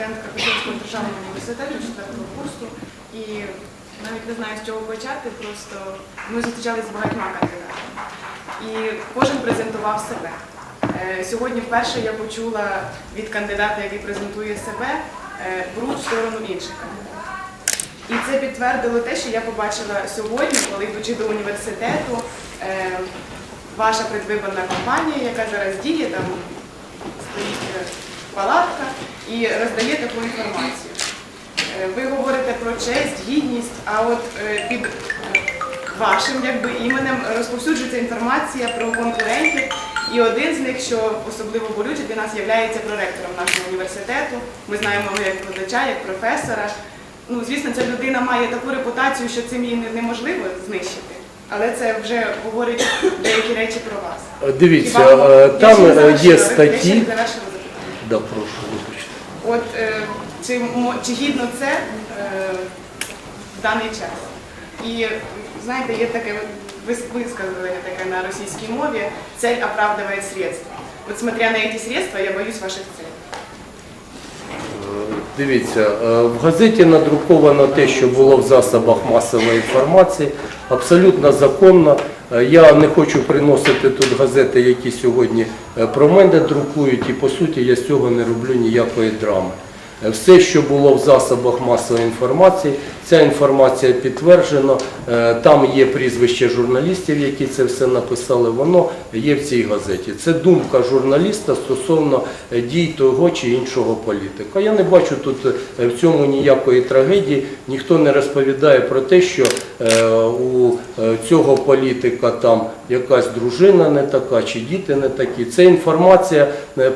студентка Київського державного університету 4 курсу. І навіть не знаю, з чого почати, просто ми зустрічалися з багатьма кандидатами. І кожен презентував себе. Е, Сьогодні вперше я почула від кандидата, який презентує себе, е, бруд в сторону інших кандидатів. І це підтвердило те, що я побачила сьогодні, коли йдучи до університету, е, ваша предвиборна кампанія, яка зараз діє, там стоїть е, палатка і роздає таку інформацію. Е, Ви говорите про честь, гідність, а от е, під вашим якби, іменем розповсюджується інформація про конкурентів. І один з них, що особливо болюче для нас, є проректором нашого університету. Ми знаємо його як викладача, як професора. Ну, звісно, ця людина має таку репутацію, що цим її неможливо знищити. Але це вже говорить деякі речі про вас. Дивіться, Хіба е, там е, є статті. Да, прошу, вибачте. От е, чи, мо- чи гідно це е, в даний час? І знаєте, є таке от вис- висказування таке на російській мові цель оправдывает средства. От смотря на эти средства, я боюсь ваших целей. Е, Дивіться, е, в газеті надруковано те, що було в засобах масової інформації, абсолютно законно. Е, Я не хочу приносити тут газети, які сьогодні е, про мене друкують, і по суті я з цього не роблю ніякої драми. Все, що було в засобах масової інформації, ця інформація підтверджена. Е, Там є прізвище журналістів, які це все написали. Воно є в цій газеті. Це думка журналіста стосовно е, дій того чи іншого політика. Я не бачу тут е, в цьому ніякої трагедії. Ніхто не розповідає про те, що у цього політика там якась дружина не така чи діти не такі. Це інформація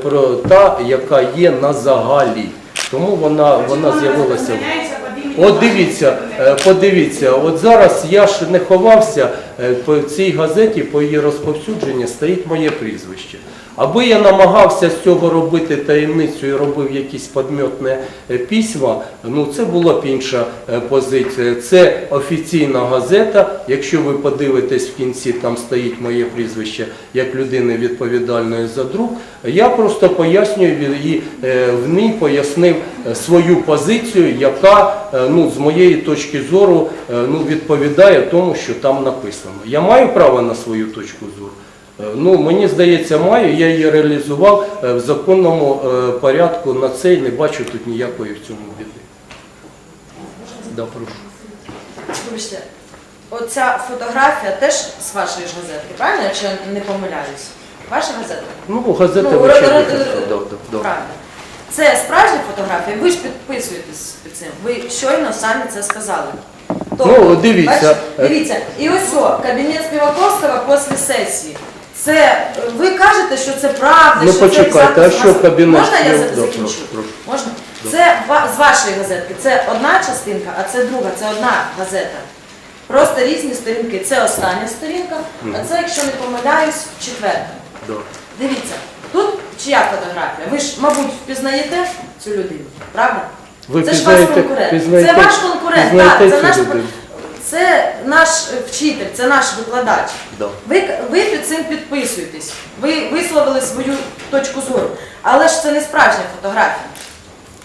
про та, яка є на загалі. Тому вона, вона з'явилася. От дивіться, подивіться, от зараз я ж не ховався по цій газеті, по її розповсюдженні стоїть моє прізвище. Аби я намагався з цього робити таємницю і робив якісь подмьотні е, письма, ну це була б інша е, позиція. Це офіційна газета. Якщо ви подивитесь в кінці, там стоїть моє прізвище як людини відповідальної за друк. Я просто пояснюю і е, в ній пояснив е, свою позицію, яка е, ну, з моєї точки зору е, ну, відповідає тому, що там написано. Я маю право на свою точку зору. Е, Ну, мені здається, маю, я її реалізував е, в законному е, порядку на це і не бачу тут ніякої в цьому біди. Да, прошу. Вибачте, оця фотографія теж з вашої ж газетки, правильно? Якщо я не помиляюсь? Ваша газета? Ну, газета Ну, вечірня. Правильно. Це справжня фотографія, ви ж підписуєтесь під цим. Ви щойно самі це сказали. Ну, дивіться, е, дивіться, і ось о, кабінет Співаковського після сесії. Це е, ви кажете, що це правда, Ну, що це почекайте, а що кабінет Можна я Спів- за- Да, закінчу? прошу, прошу. Можна? Це ва- з вашої газетки. Це одна частинка, а це друга, це одна газета. Просто різні сторінки. Це остання сторінка, а це, якщо не помиляюсь, четверта. Да. Дивіться, тут чия фотографія? Ви ж, мабуть, впізнаєте цю людину, правда? Ви це ж пізнаєте- ваш конкурент. пізнаєте- це ваш конкурент, пізнаєте так, це цю наш, людину? це наш вчитель, це наш викладач. Да. Ви, ви під цим підписуєтесь. Ви висловили свою точку зору. Але ж це не справжня фотографія.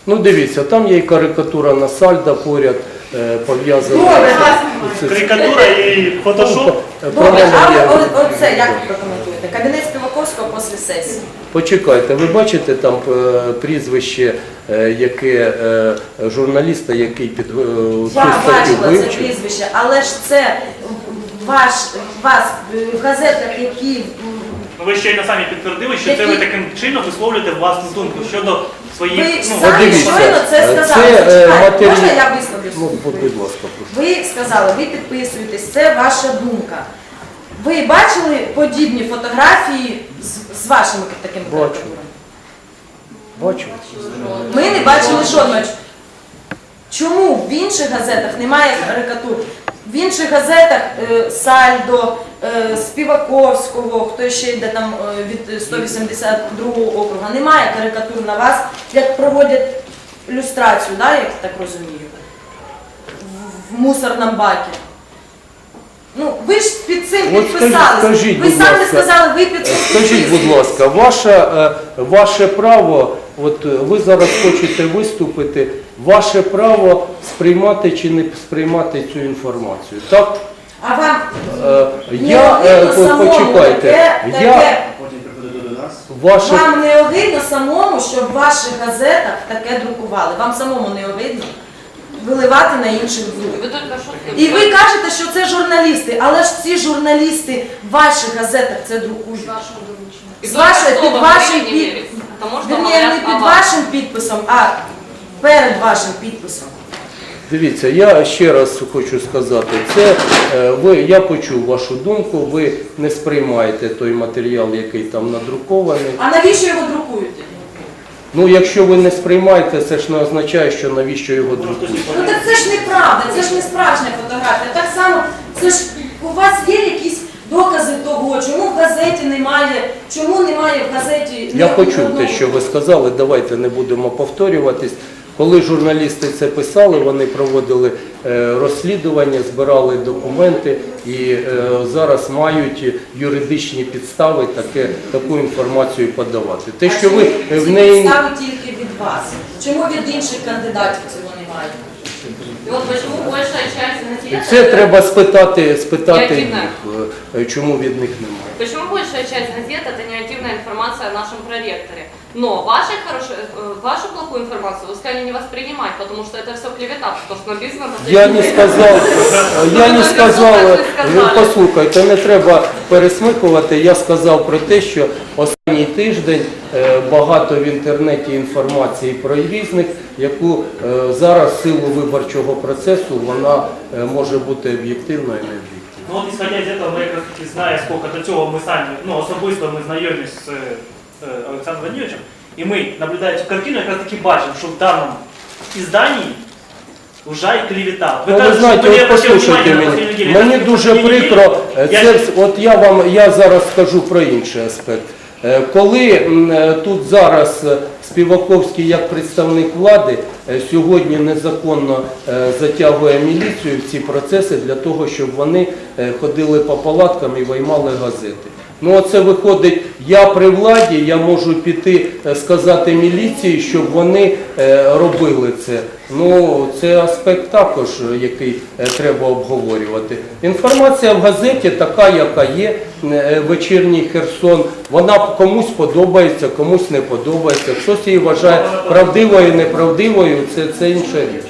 Ну дивіться, там є і карикатура на сальда поряд е, пов'язана. Добре, Це- Карикатура і фотошоп. Е, Добре, мене а є- о- оце як ви прокоментуєте? Кабінет Співаковського після сесії. Почекайте, ви бачите там е, прізвище, е, яке е, журналіста, який під Я бачила це прізвище, але ж це ваш вас в газетах, які м, Ну, Ви щойно самі підтвердили, що це ви таким чином висловлюєте власну думку щодо ви своїх. Ну, самі щойно це сказали. це, матері- Можна я висловлю? Ну, будь, будь ласка, прошу. Ви сказали, ви підписуєтесь, це ваша думка. Ви бачили подібні фотографії з, з вашими такими Бачу. карикатурами? Бачу. Ми не бачили жодного. Чому в інших газетах немає карикатур? В інших газетах е, Сальдо, е, Співаковського, хто ще йде там е, від 182 округа, немає карикатур на вас, як проводять люстрацію, да, як так розумію, в- в мусорному бакі. Ну, ви ж під цим От підписалися. скажіть, ви будь самі ласка, сказали, ви під цим Скажіть, будь підписуєтесь. ласка, ваше, е, ваше право От е, ви зараз хочете виступити, ваше право сприймати чи не сприймати цю інформацію. Так? А вам Е, не Я е, огидно по- самому почекайте, таке, я таке Потім приходите до нас. ваше Вам не огидно самому, що в ваших газетах таке друкували. Вам самому не огидно виливати на інших что... І ви кажете, що це журналісти, але ж ці журналісти в ваших газетах це друкують. З вашої, під вашим під... Вірніше, не під вашим підписом, а перед вашим підписом. Дивіться, я ще раз хочу сказати, це е, ви, я почув вашу думку, ви не сприймаєте той матеріал, який там надрукований. А навіщо його друкуєте? Ну, якщо ви не сприймаєте, це ж не означає, що навіщо його друкують. Ну так це ж неправда, це ж не справжня фотографія. Так само, це ж у вас є якісь докази того, чому в газеті немає, чому немає в газеті. Я почув те, що ви сказали, давайте не будемо повторюватись. Коли журналісти це писали, вони проводили е, розслідування, збирали документи і е, зараз мають юридичні підстави таке, таку інформацію подавати. Те, А що ви в ці неї підстави тільки від вас. Чому від інших кандидатів цього немає? І от почему більша часть газет... це треба спитати, спитати їх, Неактивна. е, чому від них немає. Почему большая часть газет это неактивная информация о нашем проректоре? Но ваши хорошие, э, вашу плохую информацию вы сказали не воспринимать, потому что это все клевета, потому что написано... на Я не сайте. сказав, я не Ви сказав, так не ви сказали. послухайте, не треба пересмикувати. Я сказав про те, що останній тиждень е, багато в інтернеті інформації про різних, яку е, зараз в силу виборчого процесу вона е, може бути об'єктивною і необ'єктивною. Ну от исходя з цього, ми якраз таки знає, скільки до цього ми самі, ну особисто ми знайомі з е, е, Олександром Владимировичем, і ми, наблюдаючи картину, якраз таки бачимо, що в даному ізданні вже і клевета. Ну, ви кажете, знаєте, от послухайте на мене. неделю. Мені дуже прикро. е, Я- Це вс- от я вам я зараз скажу про інший аспект. Е, Коли м, е, тут зараз е, Співаковський як представник влади е, сьогодні незаконно е, затягує міліцію в ці процеси для того, щоб вони е, ходили по палаткам і виймали газети. Ну оце виходить, я при владі, я можу піти е, сказати міліції, щоб вони е, робили це. Ну це аспект також, е, який треба обговорювати. Інформація в газеті така, яка є. Вечірній Херсон. Вона комусь подобається, комусь не подобається. Хтось її вважає правдивою, неправдивою. Це, це інша річ.